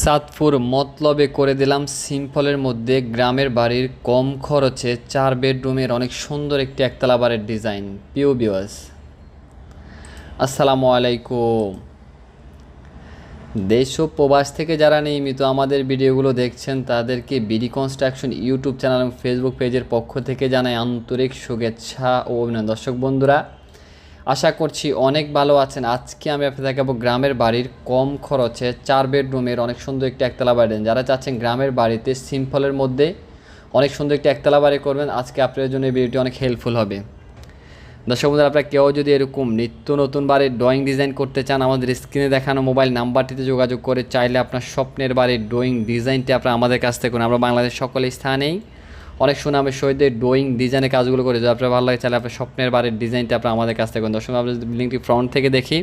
সাতপুর মতলবে করে দিলাম সিম্পলের মধ্যে গ্রামের বাড়ির কম খরচে চার বেডরুমের অনেক সুন্দর একটি একতলা বাড়ির ডিজাইন। পিও বিওয়াস আসসালামু আলাইকুম। দেশ ও প্রবাস থেকে যারা নিয়মিত আমাদের ভিডিওগুলো দেখছেন, তাদেরকে বিডি কনস্ট্রাকশন ইউটিউব চ্যানেল এবং ফেসবুক পেজের পক্ষ থেকে জানাই আন্তরিক শুভেচ্ছা ও অভিনন্দন। দর্শক বন্ধুরা আশা করছি অনেক ভালো আছেন। আজকে আমি আপনাদের দেখাবো গ্রামের বাড়ির কম খরচে চার বেডরুমের অনেক সুন্দর একটি একতলা বাড়ি দেন। যারা চাচ্ছেন গ্রামের বাড়িতে সিম্পলের মধ্যে অনেক সুন্দর একটি একতলা বাড়ি করবেন, আজকে আপনাদের জন্য এই ভিডিওটি অনেক হেল্পফুল হবে। দর্শক বন্ধুরা, আপনারা কেউ যদি এরকম নিত্য নতুন বাড়ির ড্রয়িং ডিজাইন করতে চান, আমাদের স্ক্রিনে দেখানো মোবাইল নাম্বারটিতে যোগাযোগ করে চাইলে আপনার স্বপ্নের বাড়ির ড্রয়িং ডিজাইনটি আপনারা আমাদের কাছ থেকে আমরা বাংলাদেশ সকল স্থানেই অনেক সুনামের সহিত ড্রয়িং ডিজাইনের কাজগুলো করে, যদি আপনার ভালো লাগে তাহলে আপনার স্বপ্নের বাড়ির ডিজাইনটা আপনার আমাদের কাছ থেকে দর্শক, আমরা যদি বিল্ডিংটি ফ্রন্ট থেকে দেখি,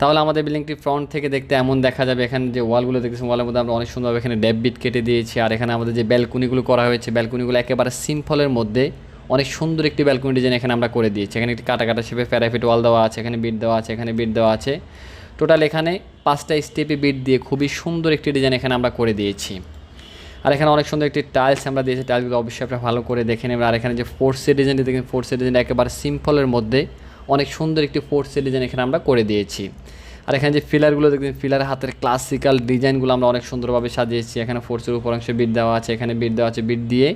তাহলে আমাদের বিল্ডিংটি ফ্রন্ট থেকে দেখতে এমন দেখা যাবে, এখানে যে ওয়ালগুলো দেখতেছি ওয়ালের মধ্যে আমরা অনেক সুন্দরভাবে এখানে ড্যাব বিট কেটে দিয়েছি, আর এখানে আমাদের যে ব্যালকনিগুলো করা হয়েছে ব্যালকনিগুলো একেবারে সিম্পলের মধ্যে অনেক সুন্দর একটি ব্যালকনি ডিজাইন এখানে আমরা করে দিয়েছি। এখানে একটি কাটা কাটা শেপে প্যারাফিট ওয়াল দেওয়া আছে, এখানে বিট দেওয়া আছে, এখানে বিট দেওয়া আছে। টোটাল এখানে পাঁচটা স্টেপে বিট দিয়ে খুবই সুন্দর একটি ডিজাইন এখানে আমরা করে দিয়েছি। আর এখানে অনেক সুন্দর একটি টাইলস আমরা দিয়েছি। টাইলসগুলো অবশ্যই আপনারা ভালো করে দেখে নেবেন। আর এখানে যে ফোর্সের ডিজাইনটি দেখেন ফোর্সের ডিজাইন একেবারে সিম্পলের মধ্যে অনেক সুন্দর একটি ফোর্সের ডিজাইন এখানে আমরা করে দিয়েছি। আর এখানে যে ফিলারগুলো দেখবেন ফিলার হাতের ক্লাসিক্যাল ডিজাইনগুলো আমরা অনেক সুন্দরভাবে সাজিয়েছি। এখানে ফোর্সের উপর অংশে বিট দেওয়া আছে, এখানে বিট দেওয়া আছে বিট দিয়ে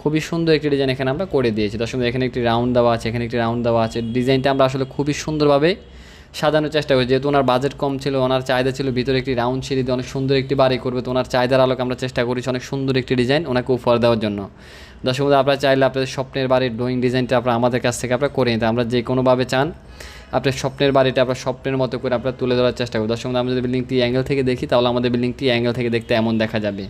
খুবই সুন্দর একটি ডিজাইন এখানে আমরা করে দিয়েছি। দর্শক, এখানে একটি রাউন্ড দেওয়া আছে, এখানে একটি রাউন্ড দেওয়া আছে। ডিজাইনটা আমরা আসলে খুবই সুন্দরভাবে সাজানোর চেষ্টা করি। যেহেতু ওনার বাজেট কম ছিল, ওনার চাহিদা ছিল ভিতরে একটি রাউন্ড সিঁড়ি দিয়ে অনেক সুন্দর একটি বাড়ি করবে, তো ওনার চাহিদার আলোকে আমরা চেষ্টা করেছি অনেক সুন্দর একটি ডিজাইন ওনাকে উপহার দেওয়ার জন্য। দর্শক আপনারা চাইলে আপনাদের স্বপ্নের বাড়ির ড্রয়িং ডিজাইনটা আপনারা আমাদের কাছ থেকে আপনারা করে নিতে আমরা যে কোনোভাবে চান, আপনার স্বপ্নের বাড়িটা আপনার স্বপ্নের মতো করে আপনারা তুলে ধরার চেষ্টা করি। দর্শক আমরা যদি বিল্ডিংটি অ্যাঙ্গেল থেকে দেখি, তাহলে আমাদের বিল্ডিংটি অ্যাঙ্গেল থেকে দেখতে এমন দেখা যাবে।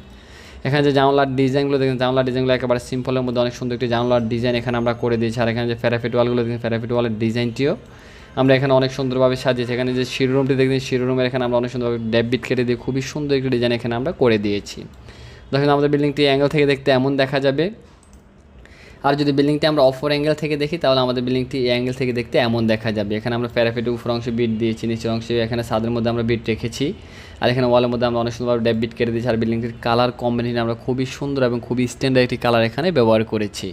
এখানে যে জানলার ডিজাইনগুলো দেখেন, জানলার ডিজাইনগুলো একেবারে সিম্পলের মধ্যে অনেক সুন্দর একটি জানলার ডিজাইন এখানে আমরা করে দিয়েছি। আর এখানে যে ফেরাফিট ওয়ালগুলো দেখেন, ফেরাফিট ওয়ালের ডিজাইনটিও আমরা এখানে অনেক সুন্দরভাবে সাজিয়েছি। এখানে যে শিরোরুমটি দেখবেন শিরোরুমের এখানে আমরা অনেক সুন্দরভাবে ডেবিট কেটে দিয়ে, খুবই সুন্দর একটি ডিজাইন এখানে আমরা করে দিয়েছি। দেখেন, আমাদের বিল্ডিংটি অ্যাঙ্গেল থেকে দেখতে এমন দেখা যাবে। আর যদি বিল্ডিংটি আমরা অফর অ্যাঙ্গেল থেকে দেখি, তাহলে আমাদের বিল্ডিংটি অ্যাঙ্গেল থেকে দেখতে এমন দেখা যাবে। এখানে আমরা প্যারাফিটের উপর অংশে বিট দিয়েছি, নিচের অংশে এখানে সাদের মধ্যে আমরা বিট রেখেছি। আর এখানে ওয়ালের মধ্যে আমরা অনেক সুন্দরভাবে ড্যাব কেটে দিয়েছি। আর বিল্ডিংটির কালার কম্বিনেশন আমরা খুবই সুন্দর এবং খুবই স্ট্যান্ডার্ড একটি কালার এখানে ব্যবহার করেছি।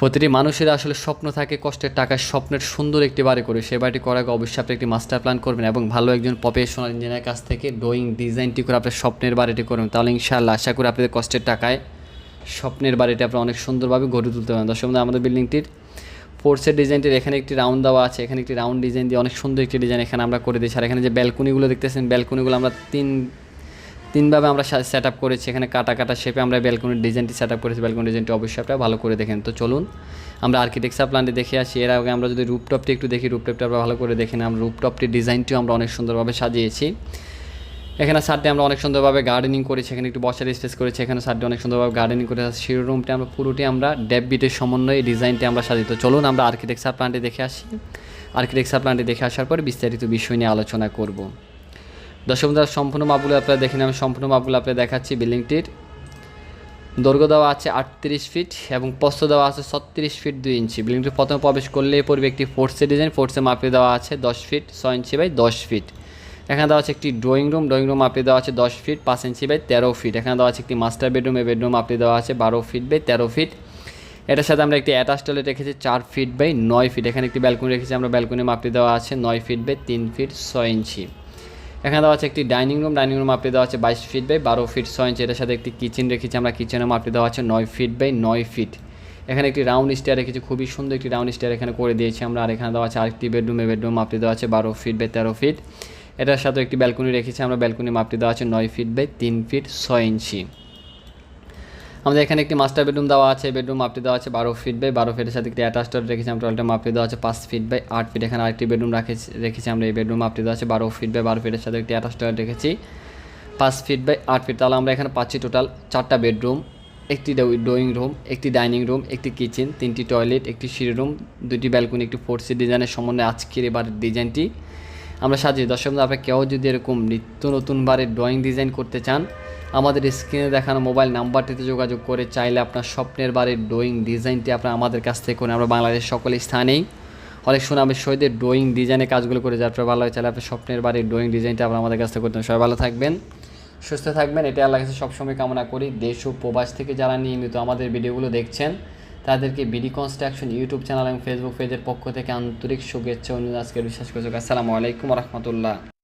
প্রতিটি মানুষের আসলে স্বপ্ন থাকে, কষ্টের টাকায় স্বপ্নের সুন্দর একটি বাড়ি করে সে বাড়িটি করার আগে অবশ্যই আপনি একটি মাস্টার প্ল্যান করবেন এবং ভালো একজন প্রফেশনাল ইঞ্জিনিয়ারের কাছ থেকে ড্রয়িং ডিজাইনটি করে আপনার স্বপ্নের বাড়িটি করবেন। তাহলে ইনশাআল্লাহ আশা করি আপনাদের কষ্টের টাকায় স্বপ্নের বাড়িটি আপনারা অনেক সুন্দরভাবে গড়ে তুলতে পারেন দর্শক আমাদের বিল্ডিংটির ফোর্সের ডিজাইনটির এখানে একটি রাউন্ড দেওয়া আছে। এখানে একটি রাউন্ড ডিজাইন দিয়ে অনেক সুন্দর একটি ডিজাইন এখানে আমরা করে দিয়েছি। আর এখানে যে ব্যালকনিগুলো দেখতেছেন ব্যালকনিগুলো আমরা তিন তিনভাবে আমরা সেট আপ করেছি। এখানে কাটা কাটা শেপে আমরা ব্যালকনির ডিজাইনটি সেট আপ করেছি। ব্যালকনি ডিজাইনটি অবশ্যই আপনারা ভালো করে দেখেন। তো চলুন, আমরা আর্কিটেকচার প্ল্যানটি দেখে আসি। এর আগে আমরা যদি রুপটপটি একটু দেখি রুপটপটা আমরা ভালো করে দেখে আমরা রুপটপটির ডিজাইনটিও আমরা অনেক সুন্দরভাবে সাজিয়েছি। এখানে সারটি আমরা অনেক সুন্দরভাবে গার্ডেনিং করেছি। এখানে একটু বসার স্পেস করেছি। এখানে সারটি অনেক সুন্দরভাবে গার্ডেনিং করে শিরো রুমটি আমরা, পুরোটি আমরা ডেপ বিটের সমন্বয়ে ডিজাইনটি আমরা সাজিত চলুন, আমরা আর্কিটেকচার প্ল্যানটি দেখে আসি। আর্কিটেকচার প্ল্যানটি দেখে আসার পর বিস্তারিত বিষয় নিয়ে আলোচনা করব। দর্শক বন্ধুরা সম্পূর্ণ মাপগুলো আপনারা দেখেন আমি সম্পূর্ণ মাপগুলো আপনাদের দেখাচ্ছি বিল্ডিংটির। দৈর্ঘ্য দেওয়া আছে আটত্রিশ ফিট এবং প্রস্থ দেওয়া আছে ছত্রিশ ফিট দুই ইঞ্চি। বিল্ডিংটি প্রথমে প্রবেশ করলেই পড়বে একটি ফোর্সের ডিজাইন ফোর্সে মাপে দেওয়া আছে দশ ফিট, ছয় ইঞ্চি বাই দশ ফিট। এখানে দেওয়া আছে একটি ড্রয়িং রুম ড্রয়িং রুম আপনি দেওয়া আছে দশ ফিট, পাঁচ ইঞ্চি বাই তেরো ফিট। এখানে দেওয়া আছে একটি মাস্টার বেডরুম এই বেডরুম আপনি দেওয়া আছে বারো ফিট বাই তেরো ফিট। এটার সাথে আমরা একটি অ্যাটাচ টয়লেট রেখেছি চার ফিট বাই নয় ফিট। এখানে একটি ব্যালকনি রেখেছি, আমরা ব্যালকনি মাপটি দেওয়া আছে নয় ফিট বাই তিন ফিট, ছয় ইঞ্চি। এখানে দেওয়া আছে একটি ডাইনিং রুম ডাইনিং রুম আপনি দেওয়া আছে বাইশ ফিট বাই বারো ফিট, ছয় ইঞ্চি। এটার সাথে একটি কিচেন রেখেছি আমরা কিচেনের মাপটি দেওয়া আছে নয় ফিট বাই নয় ফিট। এখানে একটি রাউন্ড স্টেয়ার রেখেছি, খুবই সুন্দর একটি রাউন্ড স্টেয়ার এখানে করে দিয়েছি আমরা। আর এখানে দেওয়া আছে আরেকটি বেডরুমে, বেডরুম মাপটি দেওয়া আছে বারো ফিট বাই তেরো ফিট। এটার সাথে একটি ব্যালকনি রেখেছি আমরা, ব্যালকনি মাপটি দেওয়া আছে নয় ফিট বাই তিন ফিট, ছয় ইঞ্চি। আমাদের এখানে একটি মাস্টার বেডরুম দেওয়া আছে বেডরুম মাপটি দেওয়া আছে, বারো ফিট বাই বারো ফিটের সাথে একটি অ্যাটাচ রেখেছি, আমরা টয়লেটের মাপটি দেওয়া আছে পাঁচ ফিট বাই আট ফিট এখানে আরেকটি বেডরুম রেখেছি রেখেছি আমরা, এই বেডরুম মাপটি দেওয়া আছে বারো ফিট বাই বারো ফিটের সাথে একটি অ্যাটাচ রেখেছি, পাঁচ ফিট বাই আট ফিট তাহলে আমরা এখানে পাচ্ছি টোটাল চারটা বেডরুম একটি ড্রয়িং রুম একটি ডাইনিং রুম একটি কিচেন তিনটি টয়লেট একটি সিঁড়ি রুম দুটি ব্যালকনি একটি ফোর্সি ডিজাইনের সমন্বয়ে আজকের এবার ডিজাইনটি আমরা সাজিয়ে, দর্শক আপনার কেউ যদি এরকম নিত্য নতুন বারের ড্রয়িং ডিজাইন করতে চান আমাদের স্ক্রিনে দেখানো মোবাইল নাম্বারটিতে যোগাযোগ করে চাইলে আপনার স্বপ্নের বাড়ির ড্রয়িং ডিজাইনটি আপনার আমাদের কাছ থেকে করে আমরা বাংলাদেশ সকল স্থানেই অনেক সুনামের সহিত ড্রয়িং ডিজাইনে কাজগুলো করে। যার ভালো হয় তাহলে আপনার স্বপ্নের বাড়ির ড্রয়িং ডিজাইনটা আপনার আমাদের কাছ থেকে করতে সবাই ভালো থাকবেন, সুস্থ থাকবেন। এটা আল্লাহ কাছে সবসময় কামনা করি। দেশ ও প্রবাস থেকে যারা নিয়মিত আমাদের ভিডিওগুলো দেখছেন, তাদেরকে বিডি কনস্ট্রাকশন ইউটিউব চ্যানেল এবং ফেসবুক পেজের পক্ষ থেকে আন্তরিক শুভেচ্ছা ও আজকের বিশ্বাস করছি আসসালামু আলাইকুম রহমতুল্লাহ।